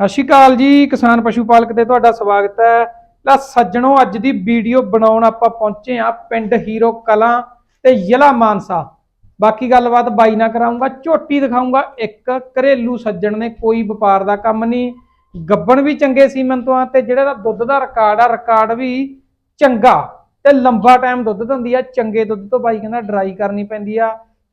ਸਤਿ ਸ਼੍ਰੀ ਅਕਾਲ ਜੀ, ਕਿਸਾਨ ਪਸ਼ੂ ਪਾਲਕ ਤੇ ਤੁਹਾਡਾ ਸਵਾਗਤ ਹੈ। ਲਾ ਸੱਜਣੋ, ਅੱਜ ਦੀ ਵੀਡੀਓ ਬਣਾਉਣ ਆਪਾਂ ਪਹੁੰਚੇ ਆ ਪਿੰਡ ਹੀਰੋ ਕਲਾਂ ਤੇ ਜ਼ਿਲ੍ਹਾ ਮਾਨਸਾ। ਬਾਕੀ ਗੱਲਬਾਤ ਬਾਈ ਨਾ ਕਰਾਉਂਗਾ ਝੋਟੀ ਦਿਖਾਉਂਗਾ ਇੱਕ ਘਰੇਲੂ ਸੱਜਣ ਨੇ ਕੋਈ ਵਪਾਰ ਦਾ ਕੰਮ ਨਹੀਂ। ਗੱਬਣ ਵੀ ਚੰਗੇ ਸੀਮਨ ਤੋਂ ਆ ਤੇ ਜਿਹੜਾ ਦਾ ਦੁੱਧ ਦਾ ਰਿਕਾਰਡ ਆ, ਰਿਕਾਰਡ ਵੀ ਚੰਗਾ ਤੇ ਲੰਬਾ ਟਾਈਮ ਦੁੱਧ ਦਿੰਦੀ ਆ। ਚੰਗੇ ਦੁੱਧ ਤੋਂ ਬਾਈ ਕਹਿੰਦਾ ਡਰਾਈ ਕਰਨੀ ਪੈਂਦੀ ਆ।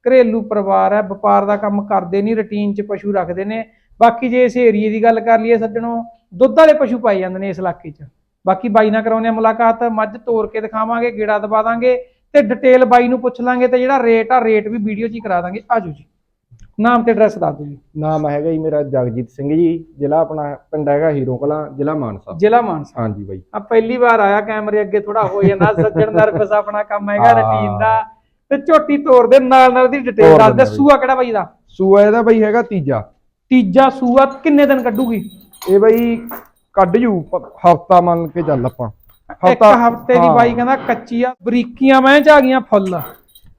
ਘਰੇਲੂ ਪਰਿਵਾਰ ਹੈ, ਵਪਾਰ ਦਾ ਕੰਮ ਕਰਦੇ ਨਹੀਂ ਰੁਟੀਨ 'ਚ ਪਸ਼ੂ ਰੱਖਦੇ ਨੇ। ਬਾਕੀ ਜੇ ਇਸ ਏਰੀਏ ਦੀ ਗੱਲ ਕਰ ਲਈਏ ਸੱਜਣੋ ਦੁੱਧ ਵਾਲੇ ਪਸ਼ੂ ਪਾਈ ਜਾਂਦੇ ਨੇ ਇਸ ਇਲਾਕੇ 'ਚ। ਬਾਕੀ ਬਾਈ ਨਾਲ ਕਰਾਉਂਦੇ ਆ ਮੁਲਾਕਾਤ ਮੱਝ ਤੋੜ ਕੇ ਦਿਖਾਵਾਂਗੇ ਗੇੜਾ ਦਬਾ ਦਾਂਗੇ ਤੇ ਡਿਟੇਲ ਬਾਈ ਨੂੰ ਪੁੱਛ ਲਾਂਗੇ ਤੇ ਜਿਹੜਾ ਰੇਟ ਆ ਰੇਟ ਵੀ ਵੀਡੀਓ 'ਚ ਹੀ ਕਰਾ ਦਾਂਗੇ। ਆਜੋ ਜੀ। ਨਾਮ ਤੇ ਐਡਰੈਸ ਦੱਸ ਦਿਓ ਜੀ। ਨਾਮ ਹੈਗਾ ਜੀ ਮੇਰਾ ਜਗਜੀਤ ਸਿੰਘ ਜੀ ਜ਼ਿਲ੍ਹਾ ਆਪਣਾ ਪਿੰਡ ਹੈਗਾ ਹੀਰੋ ਕਲਾਂ ਜ਼ਿਲ੍ਹਾ ਮਾਨਸਾ। ਜ਼ਿਲ੍ਹਾ ਮਾਨਸਾ। ਹਾਂਜੀ ਬਾਈ। ਆ ਪਹਿਲੀ ਵਾਰ ਆਇਆ ਕੈਮਰੇ ਅੱਗੇ ਥੋੜਾ ਹੋ ਜਾਂਦਾ ਸੱਜਣ ਨਰਵਸ ਆਪਣਾ ਕੰਮ ਹੈਗਾ। ਰੁਟੀਨ ਦਾ। ਤੇ ਝੋਟੀ ਤੋੜ ਦੇ ਨਾਲ ਨਾਲ ਦੀ ਡਿਟੇਲ ਦੱਸ ਦੇ। ਸੂਆ ਕਿਹੜਾ ਬਾਈ ਦਾ? ਸੂਆ ਇਹਦਾ ਬਾਈ ਹੈਗਾ ਤੀਜਾ। ਤੀਜਾ ਸੂਆ ਕਿੰਨੇ ਦਿਨ ਕੱਢੂਗੀ? ਇਹ ਬਾਈ ਕੱਢ ਜੂ ਹਫਤਾ ਮੰਨ ਕੇ ਚੱਲ ਆਪਾਂ। ਇੱਕ ਹਫ਼ਤੇ ਦੀ। ਬਾਈ ਕਹਿੰਦਾ ਕੱਚੀ ਆ ਬਰੀਕੀਆਂ ਮੈਂ ਚ ਆ ਗਈਆਂ ਫੁੱਲ।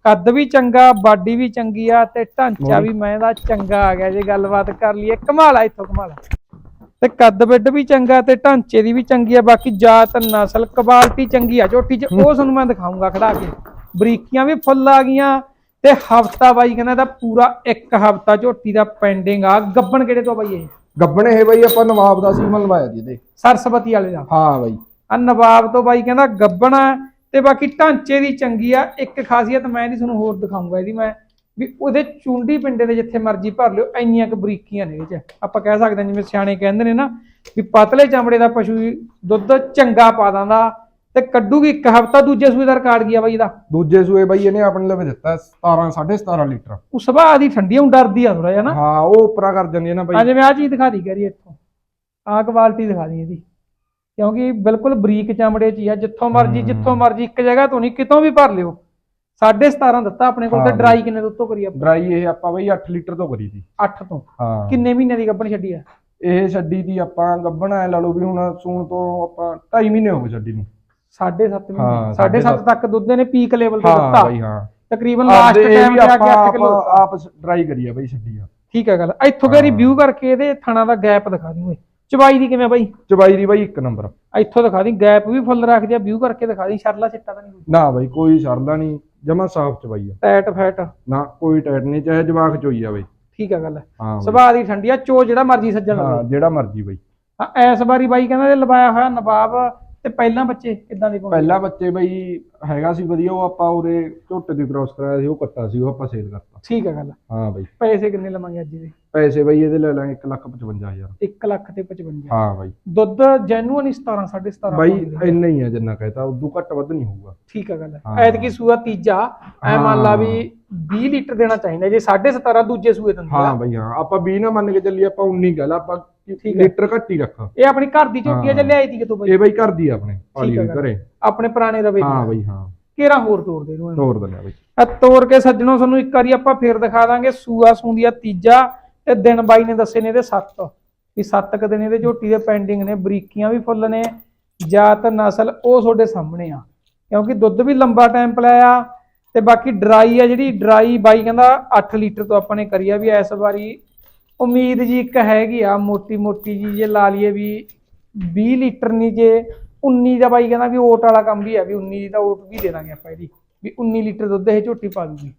ਕੱਦ ਵੀ ਚੰਗਾ ਬਾਡੀ ਵੀ ਚੰਗੀ ਆ ਤੇ ਢਾਂਚਾ ਵੀ ਮੈਂ ਦਾ ਚੰਗਾ ਆ ਗਿਆ ਜੇ ਗੱਲਬਾਤ ਕਰ ਲਈਏ ਕਮਾਲ ਇੱਥੋਂ ਕਮਾਲ। ਤੇ ਕੱਦ ਬਿੱਡ ਵੀ ਚੰਗਾ ਤੇ ਢਾਂਚੇ ਦੀ ਵੀ ਚੰਗੀ ਆ ਬਾਕੀ ਜਾਤ ਨਸਲ ਕੁਆਲਿਟੀ ਚੰਗੀ ਆ ਝੋਟੀ ਚ ਉਹ ਤੁਹਾਨੂੰ ਮੈਂ ਦਿਖਾਉਂਗਾ ਖੜਾ ਕੇ। ਬਰੀਕੀਆਂ ਵੀ ਫੁੱਲ ਆ ਗਈਆਂ ਤੇ ਹਫਤਾ ਬਾਈ ਕਹਿੰਦਾ ਇਹਦਾ ਪੂਰਾ ਇੱਕ ਹਫਤਾ ਝੋਟੀ ਦਾ ਪੈਂਡਿੰਗ ਆ। ਗੱਬਣ ਕਿਹੜੇ ਤੋਂ ਬਾਈ ਇਹ? ਗੱਬਣੇ ਇਹ ਬਾਈ ਆਪਾਂ ਨਵਾਬ ਦਾ ਸੀਮਨ ਲਵਾਇਆ ਜੀ ਇਹਦੇ। ਸਰਸਵਤੀ ਵਾਲੇ ਦਾ? ਹਾਂ ਬਾਈ। ਆ ਨਵਾਬ ਤੋਂ ਬਾਈ ਕਹਿੰਦਾ ਗੱਬਣਾ ਤੇ ਬਾਕੀ ਢਾਂਚੇ ਦੀ ਚੰਗੀ ਆ। ਇੱਕ ਖਾਸੀਅਤ ਮੈਂ ਇਹਦੀ ਤੁਹਾਨੂੰ ਹੋਰ ਦਿਖਾਉਂਗਾ ਇਹਦੀ। ਮੈਂ ਵੀ ਉਹਦੇ ਚੁੰਡੀ ਪਿੰਡੇ ਦੇ ਜਿੱਥੇ ਮਰਜ਼ੀ ਭਰ ਲਿਓ ਇੰਨੀਆਂ ਕੁ ਬਰੀਕੀਆਂ ਨੇ ਇਹ ਚ ਆਪਾਂ ਕਹਿ ਸਕਦੇ ਜਿਵੇਂ ਸਿਆਣੇ ਕਹਿੰਦੇ ਨੇ ਨਾ ਵੀ ਪਤਲੇ ਚਮੜੇ ਦਾ ਪਸ਼ੂ ਦੁੱਧ ਚੰਗਾ ਪਾ ਦਿੰਦਾ। ਤੇ ਕੱਢੂਗੀ ਇੱਕ ਹਫਤਾ ਦੂਜੇ ਸੂਏ ਦਾ ਰਿਕਾਰਡ ਗਿਆ ਬਾਈ ਦਾ ਦੂਜੇ ਸੂਏ ਬਾਈ ਇਹਨੇ ਆਪਣੇ ਲਵੇ ਦਿੱਤਾ 17 17.5 ਲੀਟਰ। ਉਹ ਸੁਭਾਅ ਦੀ ਠੰਡੀ ਉਹ ਡਰਦੀ ਆ ਥੋੜਾ ਜਿਹਾ ਨਾ। ਹਾਂ ਉਹ ਉਪਰਾ ਕਰ ਜਾਂਦੀ ਹੈ ਨਾ ਆ ਬਾਈ ਜਿਵੇਂ ਆ ਚੀਜ਼ ਦਿਖਾ ਦੀ ਕਰੀ ਇੱਥੋਂ। ਆਹ ਕੁਆਲਿਟੀ ਦਿਖਾ ਦੀ ਇਹਦੀ। ਕਿਉਂਕਿ ਬਿਲਕੁਲ ਬਰੀਕ ਚਮੜੇ 'ਚ ਹੀ ਆ ਜਿੱਥੋਂ ਮਰਜ਼ੀ। ਜਿੱਥੋਂ ਮਰਜ਼ੀ ਇੱਕ ਜਗ੍ਹਾ ਤੋਂ ਨਹੀਂ ਕਿਤੋਂ ਵੀ ਭਰ ਲਿਓ। 17.5 ਦਿੱਤਾ ਆਪਣੇ ਕੋਲ ਤੇ ਡਰਾਈ ਕਿੰਨੇ ਤੋਂ ਉੱਤੋਂ ਕਰੀ ਆਪਾਂ? ਡਰਾਈ ਇਹ ਆਪਾਂ ਬਾਈ 8 ਲੀਟਰ ਤੋਂ ਕਰੀ ਸੀ। 8 ਤੋਂ? ਹਾਂ। ਕਿੰਨੇ ਮਹੀਨੇ ਦੀ ਗੱਭਣ ਛੱਡੀ ਆ? ਇਹ ਛੱਡੀ ਦੀ ਆਪਾਂ ਗੱਬਣਾ ਐ ਲਾ ਲਓ ਵੀ ਹੁਣ ਸੂਣ ਤੋਂ ਆਪਾਂ 2.5 ਮਹੀਨੇ ਹੋ ਗਏ ਛੱਡੀ ਨੂੰ। 7.5 ਹਾਂ, ਸਾਢੇ 7.5 ਤੱਕ ਦੁੱਧ ਨੇ ਪੀਕ ਲੈਵਲ ਤੇ ਹਾਂ ਦਿੱਤਾ। ਬਾਈ ਹਾਂ। ਤਕਰੀਬਨ ਲਾਸਟ ਆਪਦੇ ਇਹ ਟਾਈਮ ਵੀ ਤੇ ਆ ਕੇ ਆਪਾਂ 8 ਕਿਲੋ ਆਪ ਡਰਾਈ ਕਰੀ ਆ ਬਾਈ ਛੱਡੀ ਆ। ਠੀਕ ਹੈ ਗੱਲ। ਇੱਥੋਂ ਕੇ ਹਾਂ। ਰਿਵਿਊ ਕਰਕੇ ਇਹਦੇ ਥਣਾ ਦਾ ਗੈਪ ਦਿਖਾ ਦੀ ਓਏ। ਚਵਾਈ ਦੀ ਕਿਵੇਂ ਬਾਈ? ਚਬਾਈ ਦੀ ਬਾਈ ਇੱਕ ਨੰਬਰ। ਇੱਥੋਂ ਦਿਖਾ ਦੀ ਗੈਪ ਵੀ ਫੁੱਲ ਰੱਖ ਦਿਆ ਵਿਊ ਕਰਕੇ ਦਿਖਾ ਦੀ ਸ਼ਰਲਾ ਚਿੱਟਾ ਤਾਂ ਨਹੀਂ ਕੋਈ ਨਾ ਬਾਈ ਕੋਈ ਸ਼ਰਦਾ ਨਹੀਂ ਜਮਾ ਸਾਫ਼ ਚਬਾਈ ਆ। ਟੈਟ ਫੈਟ ਨਾ ਕੋਈ ਟਾਈਟ ਨਹੀਂ ਚਾਹੇ ਜਵਾਕ ਚੋਈ ਆ ਬਾਈ। ਠੀਕ ਹੈ ਗੱਲ ਹਾਂ। ਬਾਈ। ਸੁਭਾਅ ਦੀ ਠੰਡੀ ਆ ਚੋ ਜਿਹੜਾ ਮਰਜ਼ੀ ਸੱਜਣ ਹਾਂ ਜਿਹੜਾ ਮਰਜ਼ੀ ਬਾਈ। ਹਾਂ ਐਸ ਵਾਰੀ ਬਾਈ ਕਹਿੰਦਾ ਇਹ ਲਵਾਇਆ ਹੋਇਆ ਨਵਾਬ ਤੇ ਪਹਿਲਾਂ ਬੱਚੇ ਕਿੱਦਾਂ ਦੇ ਪਾਉਂਦੇ? ਪਹਿਲਾ ਬੱਚੇ ਬਾਈ ਹੈਗਾ ਸੀ ਵਧੀਆ ਉਹ ਆਪਾਂ ਉਰੇ ਝੋਟੇ ਦੀ ਕ੍ਰਾਸ ਕਰਾਇਆ ਸੀ ਉਹ ਕੱਟਾ ਸੀ ਉਹ ਆਪਾਂ ਸੇਲ ਕਰਤਾ। ਠੀਕ ਹੈ ਗੱਲ। ਹਾਂ ਬਾਈ। ਪੈਸੇ ਕਿੰਨੇ ਲਵਾਂਗੇ ਅੱਜ ਦੇ ਪੈਸੇ ਬਾਈ ਇਹਦੇ ਲੈ ਲਾਂਗੇ 1,55,000 1 ਲੱਖ ਤੇ 55 ਹਾਂ ਬਾਈ। ਦੁੱਧ ਜੈਨੂਅਨ 17 17.5 ਬਾਈ ਇੰਨਾ ਹੀ ਆ ਜਿੰਨਾ ਕਹਿਤਾ ਉਦੋਂ ਘੱਟ ਵੱਧ ਨਹੀਂ ਹੋਊਗਾ। ਠੀਕ ਹੈ ਗੱਲ। ਹਾਂ। ਐਤਕੀ ਸੂਆ ਤੀਜਾ ਐ ਮੰਨ ਲਾ ਵੀ 20 ਲੀਟਰ ਦੇਣਾ ਚਾਹੀਦਾ ਜੇ 17.5 ਦੂਜੇ ਸੂਏ ਦਿੰਦੇ ਹਾਂ ਬਾਈ ਹਾਂ ਆਪਾਂ 20 ਨਾ ਮੰਨ ਕੇ ਚੱਲੀ ਆਪਾਂ 19 ਗੱਲ ਆਪਾਂ। ਲੀਟਰ ਘੱਟ ਹੀ ਰੱਖ। ਇਹ ਆਪਣੀ ਘਰ ਦੀ ਝੋਟੀ। ਜਾਂ ਲਿਆਈ ਦੀ ਕਿਤੋਂ ਬਾਈ? ਇਹ ਬਾਈ ਘਰ ਦੀ ਆਪਣੇ ਪਾਲੀ ਗੱਲ। ਘਰੇ। ਆਪਣੇ ਪੁਰਾਣੇ ਰਵੇ ਹਾਂ ਬਾਈ ਹਾਂ। ਕੇਰਾ ਹੋਰ ਤੋੜ ਦੇ ਇਹਨੂੰ ਤੋਰ ਦਿੰਦੇ ਬਾਈ। ਆ ਤੋੜ ਕੇ ਸੱਜਣੋ ਤੁਹਾਨੂੰ ਇੱਕ ਵਾਰੀ ਆਪਾਂ ਫੇਰ ਦਿਖਾ ਦਾਂਗੇ ਸੂਆ ਸੂੰਦੀਆ ਤੀਜਾ ਤੇ ਦਿਨ ਬਾਈ ਨੇ ਦੱਸੇ ਨੇ ਇਹਦੇ 7 ਵੀ 7 ਕ ਦਿਨ ਇਹਦੇ ਝੋਟੀ ਦੇ ਪੈਂਡਿੰਗ ਨੇ ਬਰੀਕੀਆਂ ਵੀ ਫੁੱਲ ਨੇ ਜਾਤ ਨਸਲ ਉਹ ਤੁਹਾਡੇ ਸਾਹਮਣੇ ਆ। ਕਿਉਂਕਿ ਦੁੱਧ ਵੀ ਲੰਬਾ ਟਾਈਮ ਪਿਲਾਇਆ ਤੇ ਬਾਕੀ ਡਰਾਈ ਆ ਜਿਹੜੀ ਡਰਾਈ ਬਾਈ ਕਹਿੰਦਾ 8 ਲੀਟਰ ਤੋਂ ਆਪਾਂ ਨੇ ਕਰੀ ਆ ਵੀ ਇਸ ਵਾਰੀ। ਉਮੀਦ ਜੀ ਇੱਕ ਹੈਗੀ ਆ ਮੋਟੀ ਮੋਟੀ ਜੀ ਜੇ ਲਾ ਲਈਏ ਵੀ 20 ਲੀਟਰ ਨਹੀਂ ਜੇ 19 ਦਾ ਬਾਈ ਕਹਿੰਦਾ ਵੀ ਓਟ ਵਾਲਾ ਕੰਮ ਵੀ ਆ ਵੀ 19 ਦਾ ਓਟ ਵੀ ਦੇ ਦਾਂਗੇ ਆਪਾਂ ਇਹਦੀ ਵੀ 19 ਲੀਟਰ ਦੁੱਧ ਇਹ ਝੋਟੀ ਪਾ ਦੂਗੀ।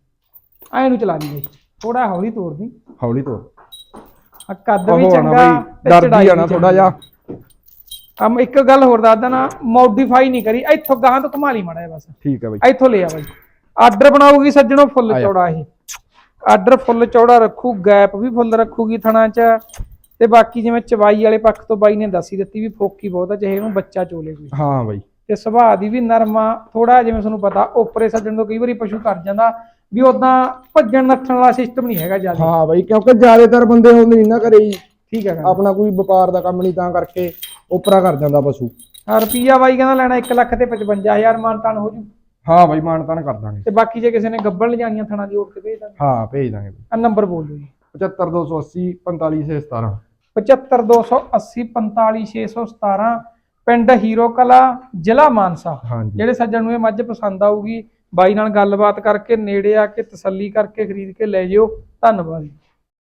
ਐ ਨੂੰ ਚਲਾ ਲਈ ਥੋੜਾ ਹੌਲੀ ਤੋੜਦੀ ਹੌਲੀ ਤੋਰ। ਆ ਕੱਦ ਵੀ ਚੰਗਾ ਤੇ ਡਰਦੀ ਵੀ ਥੋੜਾ। ਜਿਹਾ। ਅਮ ਇੱਕ ਗੱਲ ਹੋਰ ਦੱਸਦਾ ਨਾ ਮੋਡੀਫਾਈ ਨਹੀਂ ਕਰੀ ਇੱਥੋਂ ਗਾਂ ਤੋਂ ਕਮਾ ਲਈ ਮੜਾ ਬਸ। ਠੀਕ ਹੈ ਬਾਈ। ਇੱਥੋਂ ਲੈ ਆ ਬਾਈ। ਆਰਡਰ ਬਣਾਉਗੀ ਸੱਜਣੋ ਫੁੱਲ। ਚੌੜਾ ਇਹ। ਆਰਡਰ ਫੁੱਲ ਚੌੜਾ ਰੱਖੂ ਗੈਪ ਵੀ ਫੁੱਲ ਰੱਖੂਗੀ ਥਣਾ ਚ। ਤੇ ਬਾਕੀ ਜਿਵੇਂ ਚਵਾਈ ਵਾਲੇ ਪੱਖ ਤੋਂ ਬਾਈ ਨੇ ਦੱਸੀ ਦਿੱਤੀ ਵੀ ਫੋਕੀ ਬਹੁਤ ਆ ਚਾਹੇ ਇਹਨੂੰ ਬੱਚਾ ਚੋਲੇ ਕੋਈ। ਹਾਂ ਬਾਈ। ਤੇ ਸੁਭਾਅ ਦੀ ਵੀ ਨਰਮਾ ਥੋੜਾ ਜਿਵੇਂ ਤੁਹਾਨੂੰ ਪਤਾ ਓਪਰੇ ਸੱਜਣ ਤੋਂ ਕਈ ਵਾਰੀ ਪਸ਼ੂ ਕਰ ਜਾਂਦਾ ਵੀ ਉਦਾਂ ਭੱਜਣ ਨੱਠਣ ਵਾਲਾ ਸਿਸਟਮ ਨਹੀਂ ਹੈਗਾ ਜ਼ਿਆਦਾ। ਹਾਂ ਬਾਈ ਕਿਉਂਕਿ ਜ਼ਿਆਦਾਤਰ ਬੰਦੇ ਹੁੰਦੇ ਨਹੀਂ ਨਾ ਘਰੇ ਹੀ ਠੀਕ ਹੈ ਆਪਣਾ ਕੋਈ ਵਪਾਰ ਦਾ ਕੰਮ ਨਹੀਂ ਤਾਂ ਕਰਕੇ ਉਪਰਾ ਕਰ ਜਾਂਦਾ ਪਸ਼ੂ। ਰੁਪਈਆ ਬਾਈ ਕਹਿੰਦਾ ਲੈਣਾ 1 ਲੱਖ ਤੇ 55000 ਮਾਨਤਾਨ ਹੋ ਜੂ। ਹਾਂ ਬਾਈ ਮਾਨਤਾਨ ਕਰ ਦਾਂਗੇ। ਤੇ ਬਾਕੀ ਜੇ ਕਿਸੇ ਨੇ ਗੱਬਣ ਲਿਜਾਣੀਆਂ ਥਣਾ ਦੀ ਓਟ ਤੇ ਭੇਜ ਦਾਂਗੇ। ਹਾਂ ਭੇਜ ਦਾਂਗੇ ਆ ਨੰਬਰ ਬੋਲ ਦਿਓ ਜੀ। 75280 45617 75280 45617 ਪਿੰਡ ਹੀਰੋ ਕਲਾ ਜ਼ਿਲ੍ਹਾ ਮਾਨਸਾ। ਹਾਂਜੀ। ਜਿਹੜੇ ਸੱਜਣ ਨੂੰ ਇਹ ਮੱਝ ਪਸੰਦ ਆਊਗੀ ਬਾਈ ਨਾਲ ਗੱਲਬਾਤ ਕਰਕੇ ਨੇੜੇ ਆ ਕੇ ਤਸੱਲੀ ਕਰਕੇ ਖਰੀਦ ਕੇ ਲੈ ਜਿਓ। ਧੰਨਵਾਦ ਜੀ।